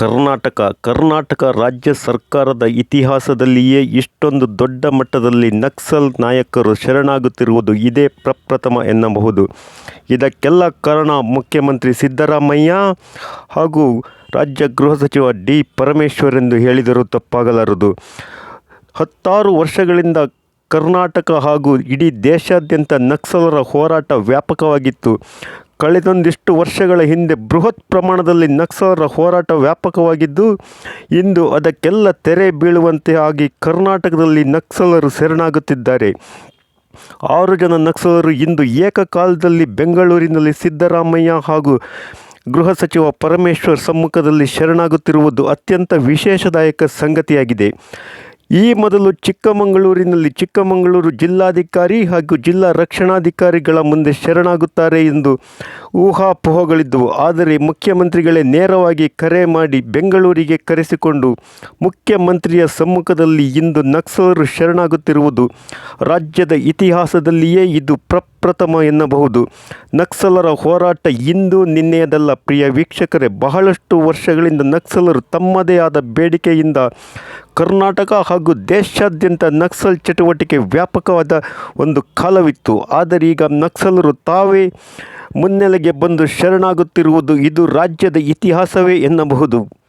ಕರ್ನಾಟಕ ಕರ್ನಾಟಕ ರಾಜ್ಯ ಸರ್ಕಾರದ ಇತಿಹಾಸದಲ್ಲಿಯೇ ಇಷ್ಟೊಂದು ದೊಡ್ಡ ಮಟ್ಟದಲ್ಲಿ ನಕ್ಸಲ್ ನಾಯಕರು ಶರಣಾಗುತ್ತಿರುವುದು ಇದೇ ಪ್ರಪ್ರಥಮ ಎನ್ನಬಹುದು. ಇದಕ್ಕೆಲ್ಲ ಕಾರಣ ಮುಖ್ಯಮಂತ್ರಿ ಸಿದ್ದರಾಮಯ್ಯ ಹಾಗೂ ರಾಜ್ಯ ಗೃಹ ಸಚಿವ ಡಿ ಪರಮೇಶ್ವರ್ ಎಂದು ಹೇಳಿದರೂ ತಪ್ಪಾಗಲಾರದು. ಹತ್ತಾರು ವರ್ಷಗಳಿಂದ ಕರ್ನಾಟಕ ಹಾಗೂ ಇಡೀ ದೇಶಾದ್ಯಂತ ನಕ್ಸಲರ ಹೋರಾಟ ವ್ಯಾಪಕವಾಗಿತ್ತು. ಕಳೆದೊಂದಿಷ್ಟು ವರ್ಷಗಳ ಹಿಂದೆ ಬೃಹತ್ ಪ್ರಮಾಣದಲ್ಲಿ ನಕ್ಸಲರ ಹೋರಾಟ ವ್ಯಾಪಕವಾಗಿದ್ದು, ಇಂದು ಅದಕ್ಕೆಲ್ಲ ತೆರೆ ಬೀಳುವಂತೆ ಆಗಿ ಕರ್ನಾಟಕದಲ್ಲಿ ನಕ್ಸಲರು ಶರಣಾಗುತ್ತಿದ್ದಾರೆ. ಆರು ಜನ ನಕ್ಸಲರು ಇಂದು ಏಕಕಾಲದಲ್ಲಿ ಬೆಂಗಳೂರಿನಲ್ಲಿ ಸಿದ್ದರಾಮಯ್ಯ ಹಾಗೂ ಗೃಹ ಸಚಿವ ಪರಮೇಶ್ವರ್ ಸಮ್ಮುಖದಲ್ಲಿ ಶರಣಾಗುತ್ತಿರುವುದು ಅತ್ಯಂತ ವಿಶೇಷದಾಯಕ ಸಂಗತಿಯಾಗಿದೆ. ಈ ಮೊದಲು ಚಿಕ್ಕಮಗಳೂರಿನಲ್ಲಿ ಚಿಕ್ಕಮಗಳೂರು ಜಿಲ್ಲಾಧಿಕಾರಿ ಹಾಗೂ ಜಿಲ್ಲಾ ರಕ್ಷಣಾಧಿಕಾರಿಗಳ ಮುಂದೆ ಶರಣಾಗುತ್ತಾರೆ ಎಂದು ಊಹಾಪೋಹಗಳಿದ್ದವು ಆದರೆ ಮುಖ್ಯಮಂತ್ರಿಗಳೇ ನೇರವಾಗಿ ಕರೆ ಮಾಡಿ ಬೆಂಗಳೂರಿಗೆ ಕರೆಸಿಕೊಂಡು ಮುಖ್ಯಮಂತ್ರಿಯ ಸಮ್ಮುಖದಲ್ಲಿ ಇಂದು ನಕ್ಸಲರು ಶರಣಾಗುತ್ತಿರುವುದು ರಾಜ್ಯದ ಇತಿಹಾಸದಲ್ಲಿಯೇ ಇದು ಪ್ರಪ್ರಥಮ ಎನ್ನಬಹುದು. ನಕ್ಸಲರ ಹೋರಾಟ ಇಂದು ನಿನ್ನೆಯದಲ್ಲ. ಪ್ರಿಯ ವೀಕ್ಷಕರೇ, ಬಹಳಷ್ಟು ವರ್ಷಗಳಿಂದ ನಕ್ಸಲರು ತಮ್ಮದೇ ಆದ ಬೇಡಿಕೆಯಿಂದ ಕರ್ನಾಟಕ ಹಾಗೂ ದೇಶಾದ್ಯಂತ ನಕ್ಸಲ್ ಚಟುವಟಿಕೆ ವ್ಯಾಪಕವಾದ ಒಂದು ಕಾಲವಿತ್ತು. ಆದರೆ ಈಗ ನಕ್ಸಲರು ತಾವೇ ಮುನ್ನೆಲೆಗೆ ಬಂದು ಶರಣಾಗುತ್ತಿರುವುದು ಇದು ರಾಜ್ಯದ ಇತಿಹಾಸವೇ ಎನ್ನಬಹುದು.